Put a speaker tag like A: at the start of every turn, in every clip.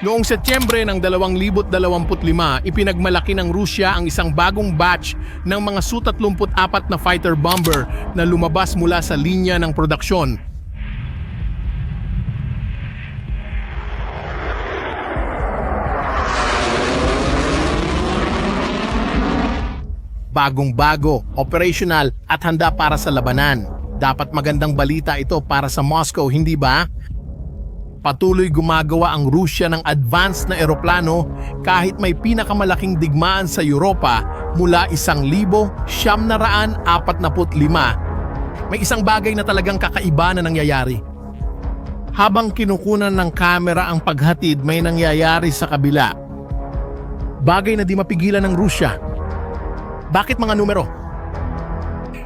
A: Noong Setyembre ng 2025, ipinagmalaki ng Rusya ang isang bagong batch ng mga Su-34 na fighter bomber na lumabas mula sa linya ng produksyon. Bagong-bago, operational at handa para sa labanan. Dapat magandang balita ito para sa Moscow, hindi ba? Patuloy gumagawa ang Rusya ng advanced na eroplano kahit may pinakamalaking digmaan sa Europa mula 1,945. May isang bagay na talagang kakaiba na nangyayari. Habang kinukunan ng kamera ang paghatid, may nangyayari sa kabila. Bagay na di mapigilan ng Rusya. Bakit mga numero?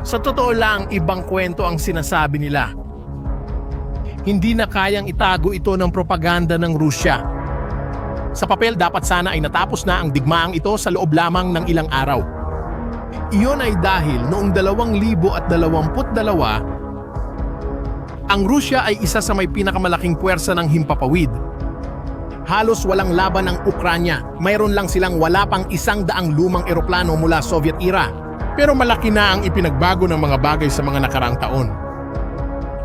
A: Sa totoo lang, ibang kwento ang sinasabi nila. Hindi na kayang itago ito ng propaganda ng Rusya. Sa papel, dapat sana ay natapos na ang digmaang ito sa loob lamang ng ilang araw. Iyon ay dahil noong 2022, ang Rusya ay isa sa may pinakamalaking puwersa ng himpapawid. Halos walang laban ang Ukranya. Mayroon lang silang wala pang isang daang lumang eroplano mula Soviet era. Pero malaki na ang ipinagbago ng mga bagay sa mga nakarang taon.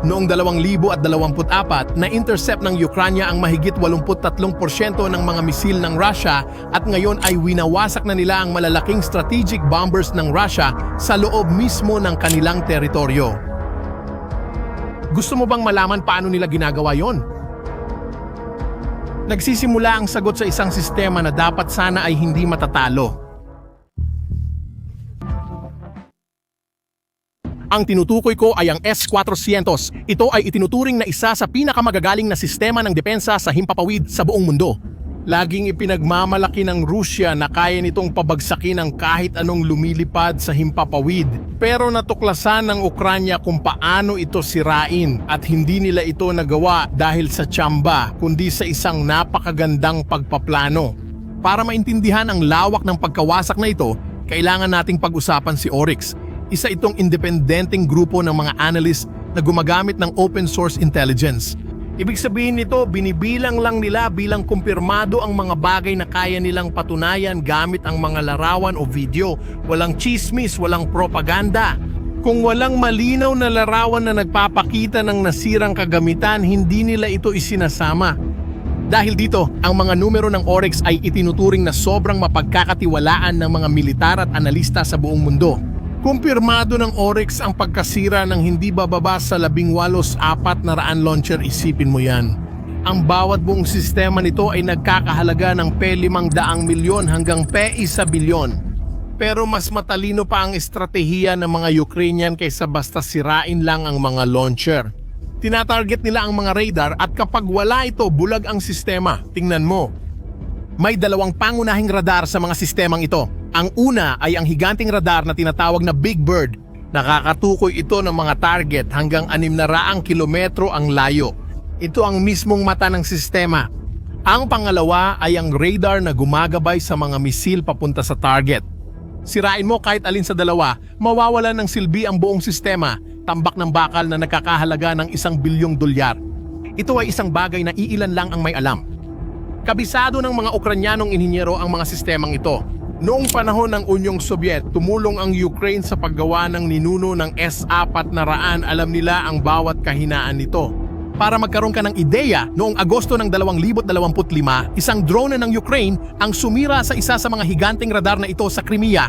A: Noong 2024, na-intercept ng Ukranya ang mahigit 83% ng mga misil ng Russia at ngayon ay winawasak na nila ang malalaking strategic bombers ng Russia sa loob mismo ng kanilang teritoryo. Gusto mo bang malaman paano nila ginagawa yon? Nagsisimula ang sagot sa isang sistema na dapat sana ay hindi matatalo. Ang tinutukoy ko ay ang S-400. Ito ay itinuturing na isa sa pinakamagagaling na sistema ng depensa sa himpapawid sa buong mundo. Laging ipinagmamalaki ng Rusya na kaya nitong pabagsakin ang kahit anong lumilipad sa himpapawid. Pero natuklasan ng Ukranya kung paano ito sirain at hindi nila ito nagawa dahil sa tsamba kundi sa isang napakagandang pagpaplano. Para maintindihan ang lawak ng pagkawasak na ito, kailangan nating pag-usapan si Oryx, isa itong independenteng grupo ng mga analyst na gumagamit ng open source intelligence. Ibig sabihin nito, binibilang lang nila bilang kumpirmado ang mga bagay na kaya nilang patunayan gamit ang mga larawan o video. Walang chismis, walang propaganda. Kung walang malinaw na larawan na nagpapakita ng nasirang kagamitan, hindi nila ito isinasama. Dahil dito, ang mga numero ng Oryx ay itinuturing na sobrang mapagkakatiwalaan ng mga militar at analista sa buong mundo. Kumpirmado ng Oryx ang pagkasira ng hindi bababa sa labing walos apat na raan launcher isipin mo yan. Ang bawat buong sistema nito ay nagkakahalaga ng P5 daang milyon hanggang P1 bilyon. Pero mas matalino pa ang estratehiya ng mga Ukrainian kaysa basta sirain lang ang mga launcher. Tinatarget nila ang mga radar at kapag wala ito, bulag ang sistema. Tingnan mo. May dalawang pangunahing radar sa mga sistemang ito. Ang una ay ang higanting radar na tinatawag na Big Bird. Nakakatukoy ito ng mga target hanggang 600 kilometro ang layo. Ito ang mismong mata ng sistema. Ang pangalawa ay ang radar na gumagabay sa mga misil papunta sa target. Sirain mo kahit alin sa dalawa, mawawalan ng silbi ang buong sistema, tambak ng bakal na nakakahalaga ng isang bilyong dolyar. Ito ay isang bagay na iilan lang ang may alam. Kabisado ng mga Ukranyanong inhinyero ang mga sistemang ito. Noong panahon ng Unyong Sobyet, tumulong ang Ukraine sa paggawa ng ninuno ng S-4 na raan. Alam nila ang bawat kahinaan nito. Para magkaroon ka ng ideya, noong Agosto ng 2025, isang drone ng Ukraine ang sumira sa isa sa mga higanting radar na ito sa Crimea.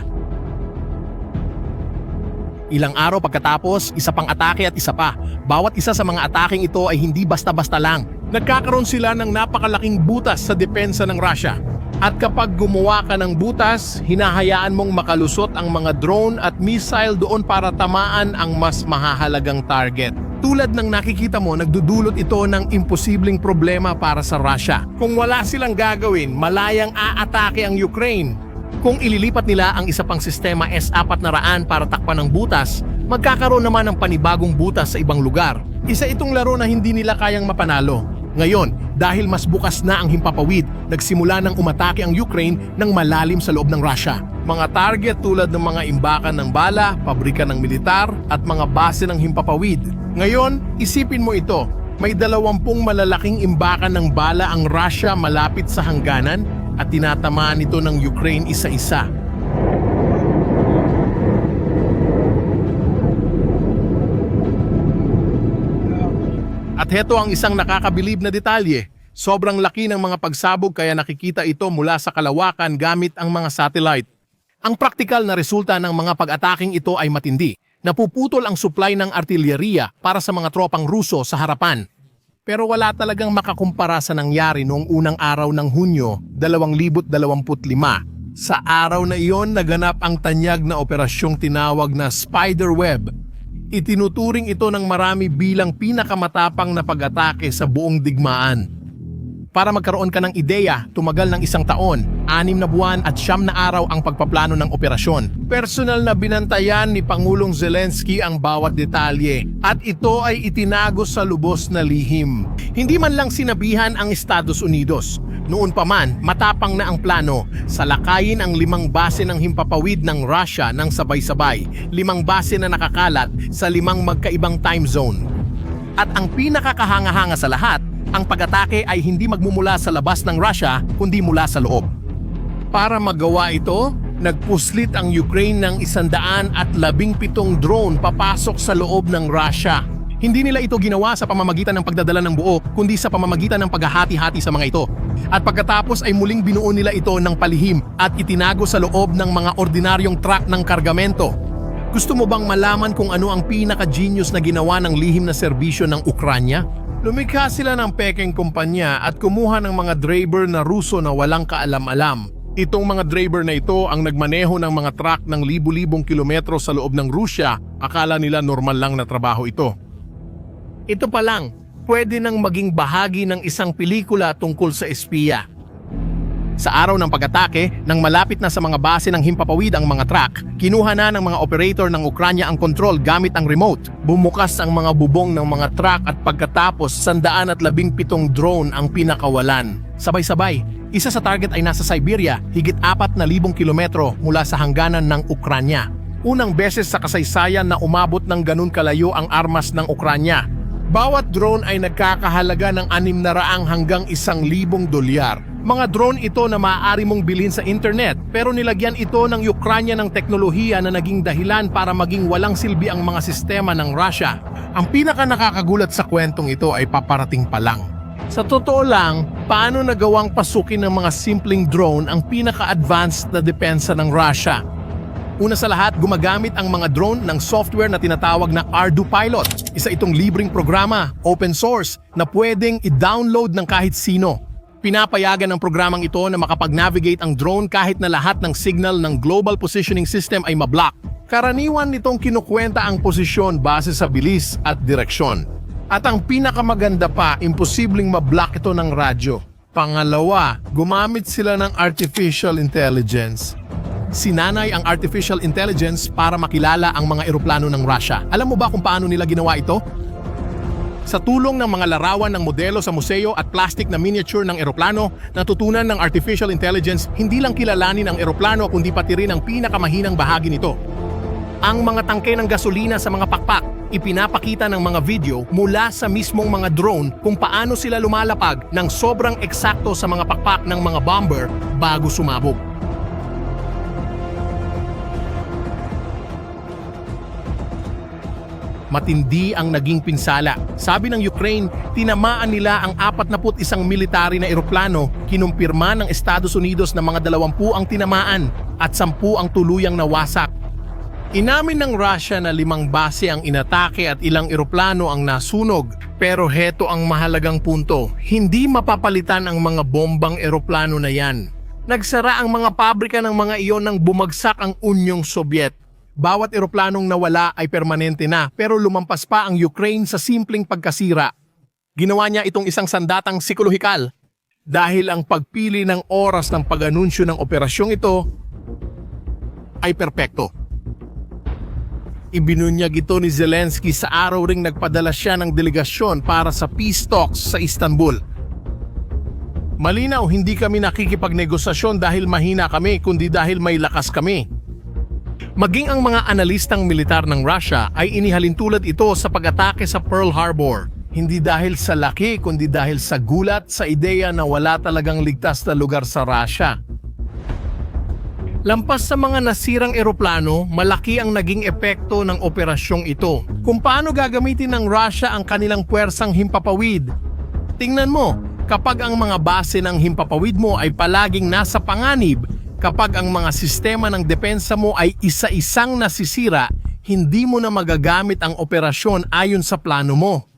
A: Ilang araw pagkatapos, isa pang atake at isa pa. Bawat isa sa mga ataking ito ay hindi basta-basta lang. Nagkakaroon sila ng napakalaking butas sa depensa ng Russia. At kapag gumawa ka ng butas, hinahayaan mong makalusot ang mga drone at missile doon para tamaan ang mas mahahalagang target. Tulad ng nakikita mo, nagdudulot ito ng imposibleng problema para sa Russia. Kung wala silang gagawin, malayang aatake ang Ukraine. Kung ililipat nila ang isa pang sistema S-4 na raan para takpan ng butas, magkakaroon naman ng panibagong butas sa ibang lugar. Isa itong laro na hindi nila kayang mapanalo. Ngayon, dahil mas bukas na ang himpapawid, nagsimula ng umatake ang Ukraine ng malalim sa loob ng Russia. Mga target tulad ng mga imbakan ng bala, pabrika ng militar, at mga base ng himpapawid. Ngayon, isipin mo ito. May dalawampung malalaking imbakan ng bala ang Russia malapit sa hangganan at tinatamaan ito ng Ukraine isa-isa. At heto ang isang nakakabilib na detalye. Sobrang laki ng mga pagsabog kaya nakikita ito mula sa kalawakan gamit ang mga satellite. Ang praktikal na resulta ng mga pag-ataking ito ay matindi. Napuputol ang supply ng artilyeriya para sa mga tropang Ruso sa harapan. Pero wala talagang makakumpara sa nangyari noong unang araw ng Hunyo 2025. Sa araw na iyon, naganap ang tanyag na operasyong tinawag na Spiderweb Itinuturing ito ng marami bilang pinakamatapang na pag-atake sa buong digmaan. Para magkaroon ka ng ideya, tumagal ng isang taon, anim na buwan at siyam na araw ang pagpaplano ng operasyon. Personal na binantayan ni Pangulong Zelensky ang bawat detalye at ito ay itinago sa lubos na lihim. Hindi man lang sinabihan ang Estados Unidos. Noon pa man, matapang na ang plano, salakayin ang limang base ng himpapawid ng Russia ng sabay-sabay, limang base na nakakalat sa limang magkaibang time zone. At ang pinakakahanga-hanga sa lahat, ang pag-atake ay hindi magmumula sa labas ng Russia kundi mula sa loob. Para magawa ito, nagpuslit ang Ukraine ng isandaan at labing pitong drone papasok sa loob ng Russia. Hindi nila ito ginawa sa pamamagitan ng pagdadala ng buo, kundi sa pamamagitan ng paghahati-hati sa mga ito. At pagkatapos ay muling binuo nila ito ng palihim at itinago sa loob ng mga ordinaryong truck ng kargamento. Gusto mo bang malaman kung ano ang pinaka-genius na ginawa ng lihim na serbisyo ng Ukranya? Lumikha sila ng pekeng kumpanya at kumuha ng mga driver na Ruso na walang kaalam-alam. Itong mga driver na ito ang nagmaneho ng mga truck ng libu-libong kilometro sa loob ng Rusya. Akala nila normal lang na trabaho ito. Ito pa lang, pwede nang maging bahagi ng isang pelikula tungkol sa espiya. Sa araw ng pag-atake, nang malapit na sa mga base ng himpapawid ang mga truck, kinuha na ng mga operator ng Ukranya ang control gamit ang remote. Bumukas ang mga bubong ng mga truck at pagkatapos sandaan at labing pitong drone ang pinakawalan. Sabay-sabay, isa sa target ay nasa Siberia, higit apat na libong kilometro mula sa hangganan ng Ukranya. Unang beses sa kasaysayan na umabot ng ganun kalayo ang armas ng Ukranya. Bawat drone ay nagkakahalaga ng 600 hanggang 1,000 dolyar. Mga drone ito na maaari mong bilhin sa internet pero nilagyan ito ng Ukranya ng teknolohiya na naging dahilan para maging walang silbi ang mga sistema ng Russia. Ang pinaka nakakagulat sa kwentong ito ay paparating pa lang. Sa totoo lang, paano nagawang pasukin ng mga simpleng drone ang pinaka-advanced na depensa ng Russia? Una sa lahat, gumagamit ang mga drone ng software na tinatawag na Ardu Pilot. Isa itong libreng programa, open source, na pwedeng i-download ng kahit sino. Pinapayagan ng programang ito na makapag-navigate ang drone kahit na lahat ng signal ng Global Positioning System ay mablock. Karaniwan nitong kinukwenta ang posisyon base sa bilis at direksyon. At ang pinakamaganda pa, imposibleng mablock ito ng radyo. Pangalawa, gumamit sila ng artificial intelligence. Sinanay ang artificial intelligence para makilala ang mga eroplano ng Russia. Alam mo ba kung paano nila ginawa ito? Sa tulong ng mga larawan ng modelo sa museo at plastic na miniature ng eroplano, natutunan ng artificial intelligence hindi lang kilalanin ang eroplano kundi pati rin ang pinakamahinang bahagi nito. Ang mga tangke ng gasolina sa mga pakpak, ipinapakita ng mga video mula sa mismong mga drone kung paano sila lumalapag ng sobrang eksakto sa mga pakpak ng mga bomber bago sumabog. Matindi ang naging pinsala. Sabi ng Ukraine, tinamaan nila ang 41 military na eroplano, kinumpirma ng Estados Unidos na mga 20 ang tinamaan at 10 ang tuluyang nawasak. Inamin ng Russia na limang base ang inatake at ilang eroplano ang nasunog. Pero heto ang mahalagang punto, hindi mapapalitan ang mga bombang eroplano na yan. Nagsara ang mga pabrika ng mga iyon nang bumagsak ang Unyong Sobyet. Bawat eroplanong nawala ay permanente na pero lumampas pa ang Ukraine sa simpleng pagkasira. Ginawa niya itong isang sandatang psikolohikal dahil ang pagpili ng oras ng pag-anunsyo ng operasyong ito ay perpekto. Ibinunyag ito ni Zelensky sa araw ring nagpadala siya ng delegasyon para sa peace talks sa Istanbul. Malinaw, hindi kami nakikipagnegosasyon dahil mahina kami kundi dahil may lakas kami. Maging ang mga analistang militar ng Russia ay inihalintulad ito sa pag-atake sa Pearl Harbor. Hindi dahil sa laki, kundi dahil sa gulat sa ideya na wala talagang ligtas na lugar sa Russia. Lampas sa mga nasirang eroplano, malaki ang naging epekto ng operasyong ito. Kung paano gagamitin ng Russia ang kanilang puwersang himpapawid. Tingnan mo, kapag ang mga base ng himpapawid mo ay palaging nasa panganib, kapag ang mga sistema ng depensa mo ay isa-isang nasisira, hindi mo na magagamit ang operasyon ayon sa plano mo.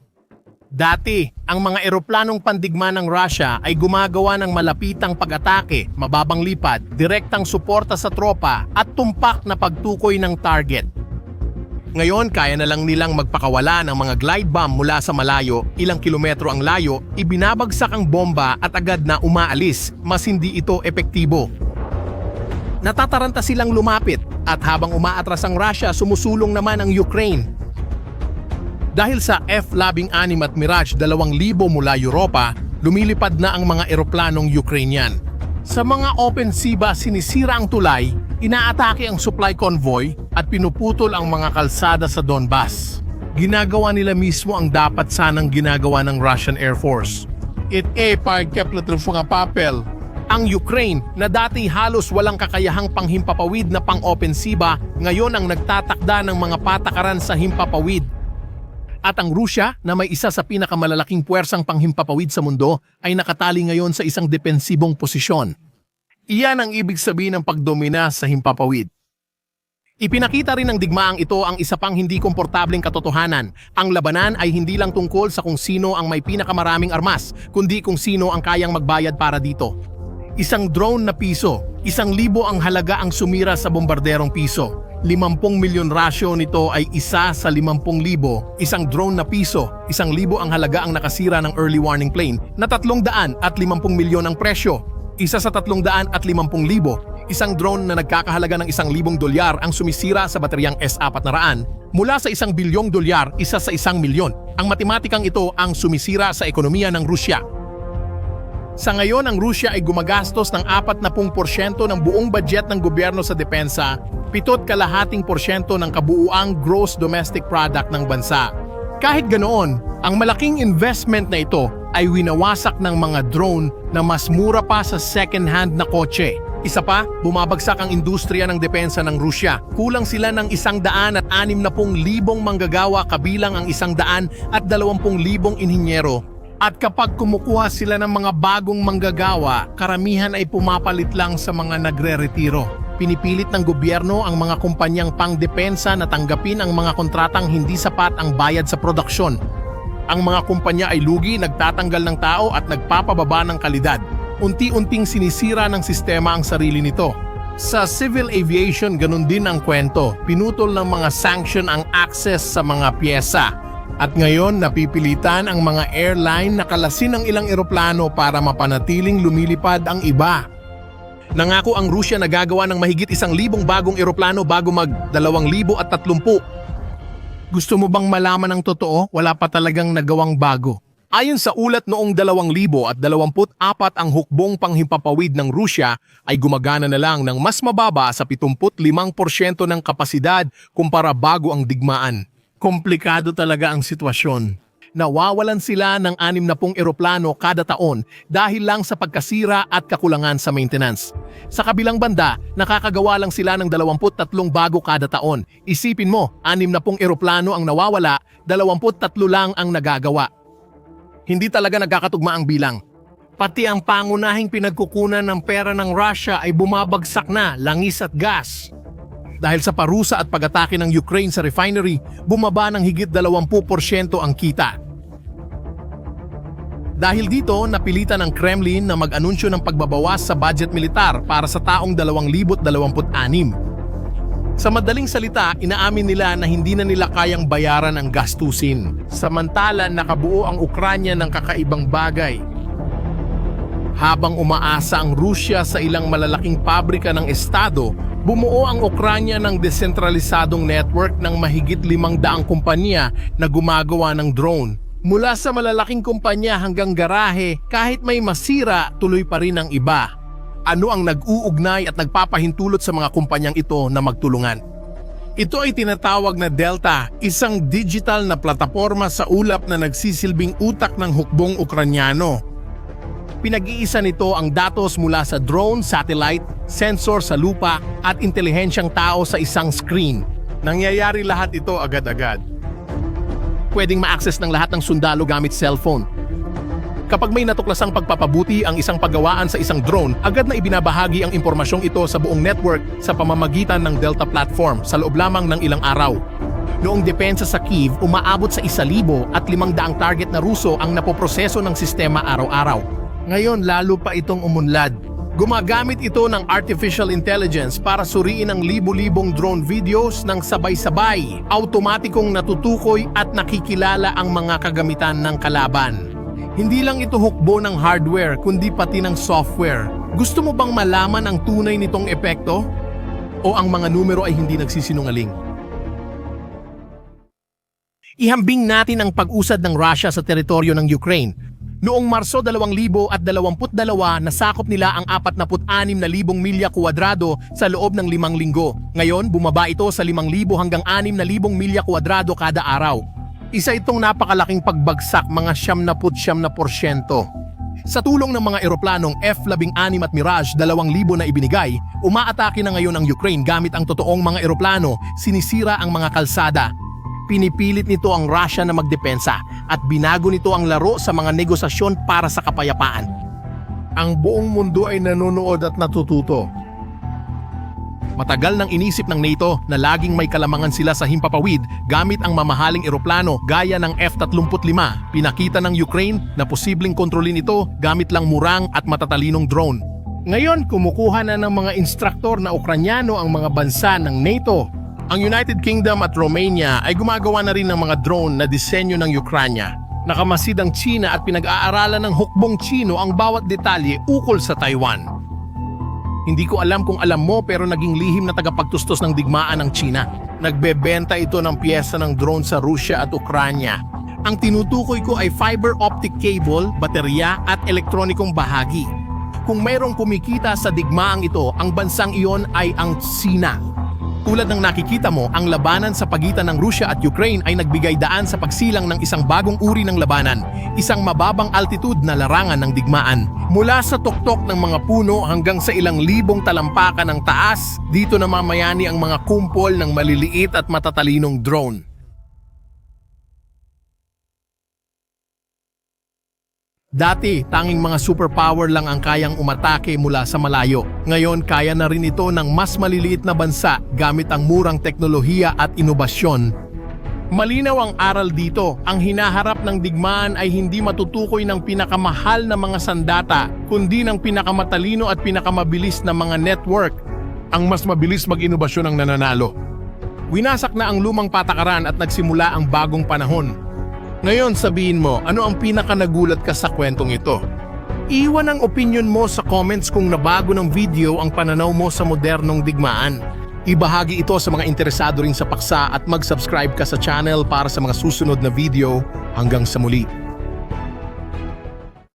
A: Dati, ang mga eroplanong pandigma ng Russia ay gumagawa ng malapitang pag-atake, mababang lipad, direktang suporta sa tropa at tumpak na pagtukoy ng target. Ngayon, kaya na lang nilang magpakawala ng mga glide bomb mula sa malayo, ilang kilometro ang layo, ibinabagsak ang bomba at agad na umaalis, mas hindi ito epektibo. Natataranta silang lumapit at habang umaatras ang Russia, sumusulong naman ang Ukraine dahil sa F-16 at Mirage 2,000 mula Europa, lumilipad na ang mga eroplanong Ukrainian. Sa mga open sea ba sinisira ang tulay, inaatake ang supply convoy at pinuputol ang mga kalsada sa Donbas. Ginagawa nila mismo ang dapat sanang ginagawa ng Russian Air Force. It e pagkeplat ng papel. Ang Ukraine na dati halos walang kakayahang panghimpapawid na pang-opensiba ngayon ang nagtatakda ng mga patakaran sa himpapawid at ang Rusya na may isa sa pinakamalalaking puwersang panghimpapawid sa mundo ay nakatali ngayon sa isang depensibong posisyon. Iyan ang ibig sabihin ng pagdomina sa himpapawid. Ipinakita rin ng digmaang ito ang isa pang hindi komportableng katotohanan. Ang labanan ay hindi lang tungkol sa kung sino ang may pinakamaraming armas, kundi kung sino ang kayang magbayad para dito. Isang drone na piso, isang libo ang halaga ang sumira sa bombarderong piso. 50 milyon rasyo nito ay isa sa 50,000, isang drone na piso, isang libo ang halaga ang nakasira ng early warning plane na 300 at 50 milyon ang presyo, isa sa 300 at 50,000, isang drone na nagkakahalaga ng isang libong dolyar ang sumisira sa bateryang S-400, mula sa isang bilyong dolyar, isa sa isang milyon. Ang matematikang ito ang sumisira sa ekonomiya ng Rusya. Sa ngayon, ang Rusya ay gumagastos ng 40% ng buong budget ng gobyerno sa depensa, pitot kalahating porsyento ng kabuuang gross domestic product ng bansa. Kahit ganoon, ang malaking investment na ito ay winawasak ng mga drone na mas mura pa sa second-hand na kotse. Isa pa, bumabagsak ang industriya ng depensa ng Rusya. Kulang sila ng isang daan at anim na pong libong manggagawa kabilang ang isang daan at dalawampung libong inhinyero at kapag kumukuha sila ng mga bagong manggagawa, karamihan ay pumapalit lang sa mga nagre-retiro. Pinipilit ng gobyerno ang mga kumpanyang pangdepensa na tanggapin ang mga kontratang hindi sapat ang bayad sa produksyon. Ang mga kumpanya ay lugi, nagtatanggal ng tao at nagpapababa ng kalidad. Unti-unting sinisira ng sistema ang sarili nito. Sa civil aviation, ganun din ang kwento. Pinutol ng mga sanction ang access sa mga pyesa at ngayon napipilitan ang mga airline na kalasin ang ilang eroplano para mapanatiling lumilipad ang iba. Nangako ang Rusya na gagawa ng mahigit isang libong bagong eroplano bago mag dalawang libo at tatlumpu. Gusto mo bang malaman ang totoo? Wala pa talagang nagawang bago. Ayon sa ulat noong 2024 ang hukbong panghimpapawid ng Rusya ay gumagana na lang ng mas mababa sa 75% ng kapasidad kumpara bago ang digmaan komplikado talaga ang sitwasyon. Nawawalan sila ng 60 eroplano kada taon dahil lang sa pagkasira at kakulangan sa maintenance. Sa kabilang banda, nakakagawa lang sila ng 23 bago kada taon. Isipin mo, 60 eroplano ang nawawala, 23 lang ang nagagawa. Hindi talaga nagkakatugma ang bilang. Pati ang pangunahing pinagkukunan ng pera ng Russia ay bumabagsak na, langis at gas. Dahil sa parusa at pag-atake ng Ukraine sa refinery, bumaba ng higit 20% ang kita. Dahil dito, napilitan ng Kremlin na mag-anunsyo ng pagbabawas sa budget militar para sa taong 2026. Sa madaling salita, inaamin nila na hindi na nila kayang bayaran ang gastusin. Samantala, nakabuo ang Ukranya ng kakaibang bagay. Habang umaasa ang Rusya sa ilang malalaking pabrika ng Estado Bumuo ang Ukranya ng desentralisadong network ng mahigit limang daang kumpanya na gumagawa ng drone. Mula sa malalaking kumpanya hanggang garahe, kahit may masira, tuloy pa rin ang iba. Ano ang nag-uugnay at nagpapahintulot sa mga kumpanyang ito na magtulungan? Ito ay tinatawag na Delta, isang digital na plataforma sa ulap na nagsisilbing utak ng hukbong Ukranyano. Pinag-iisa nito ang datos mula sa drone, satellite, sensor sa lupa at intelihensyang tao sa isang screen. Nangyayari lahat ito agad-agad. Pwedeng ma-access ng lahat ng sundalo gamit cellphone. Kapag may natuklasang pagpapabuti ang isang paggawaan sa isang drone, agad na ibinabahagi ang impormasyong ito sa buong network sa pamamagitan ng Delta platform sa loob lamang ng ilang araw. Noong depensa sa Kiev, umaabot sa 1,000 at 500 target na Ruso ang napoproseso ng sistema araw-araw. Ngayon, lalo pa itong umunlad. Gumagamit ito ng artificial intelligence para suriin ang libu-libong drone videos ng sabay-sabay, automatikong natutukoy at nakikilala ang mga kagamitan ng kalaban. Hindi lang ito hukbo ng hardware kundi pati ng software. Gusto mo bang malaman ang tunay nitong epekto? O ang mga numero ay hindi nagsisinungaling? Ihambing natin ang pag-usad ng Russia sa teritoryo ng Ukraine. Noong Marso 2022, nasakop nila ang 46,000 milya kuwadrado sa loob ng limang linggo. Ngayon, bumaba ito sa 5,000 hanggang 6,000 milya kuwadrado kada araw. Isa itong napakalaking pagbagsak mga siyam na put siyam na porsyento. Sa tulong ng mga eroplanong F-16 at Mirage 2,000 na ibinigay, umaatake na ngayon ang Ukraine gamit ang totoong mga eroplano, sinisira ang mga kalsada. Pinipilit nito ang Russia na magdepensa at binago nito ang laro sa mga negosasyon para sa kapayapaan. Ang buong mundo ay nanonood at natututo. Matagal nang inisip ng NATO na laging may kalamangan sila sa himpapawid gamit ang mamahaling eroplano gaya ng F-35. Pinakita ng Ukraine na posibleng kontrolin ito gamit lang murang at matatalinong drone. Ngayon, kumukuha na ng mga instruktor na Ukranyano ang mga bansa ng NATO. Ang United Kingdom at Romania ay gumagawa na rin ng mga drone na disenyo ng Ukranya. Nakamasid ang China at pinag-aaralan ng hukbong Chino ang bawat detalye ukol sa Taiwan. Hindi ko alam kung alam mo pero naging lihim na tagapagtustos ng digmaan ng China. Nagbebenta ito ng piyesa ng drone sa Russia at Ukranya. Ang tinutukoy ko ay fiber optic cable, baterya at elektronikong bahagi. Kung mayroong kumikita sa digmaang ito, ang bansang iyon ay ang Sina. Tulad ng nakikita mo, ang labanan sa pagitan ng Russia at Ukraine ay nagbigay daan sa pagsilang ng isang bagong uri ng labanan, isang mababang altitude na larangan ng digmaan. Mula sa tuktok ng mga puno hanggang sa ilang libong talampakan ng taas, dito namamayani ang mga kumpol ng maliliit at matatalinong drone. Dati, tanging mga superpower lang ang kayang umatake mula sa malayo. Ngayon, kaya na rin ito ng mas maliliit na bansa gamit ang murang teknolohiya at inobasyon. Malinaw ang aral dito, ang hinaharap ng digmaan ay hindi matutukoy ng pinakamahal na mga sandata, kundi ng pinakamatalino at pinakamabilis na mga network. Ang mas mabilis mag-inobasyon ang nananalo. Winasak na ang lumang patakaran at nagsimula ang bagong panahon. Ngayon sabihin mo, ano ang pinaka nagulat ka sa kwentong ito? Iwan ang opinion mo sa comments kung nabago ng video ang pananaw mo sa modernong digmaan. Ibahagi ito sa mga interesado rin sa paksa at mag-subscribe ka sa channel para sa mga susunod na video. Hanggang sa muli.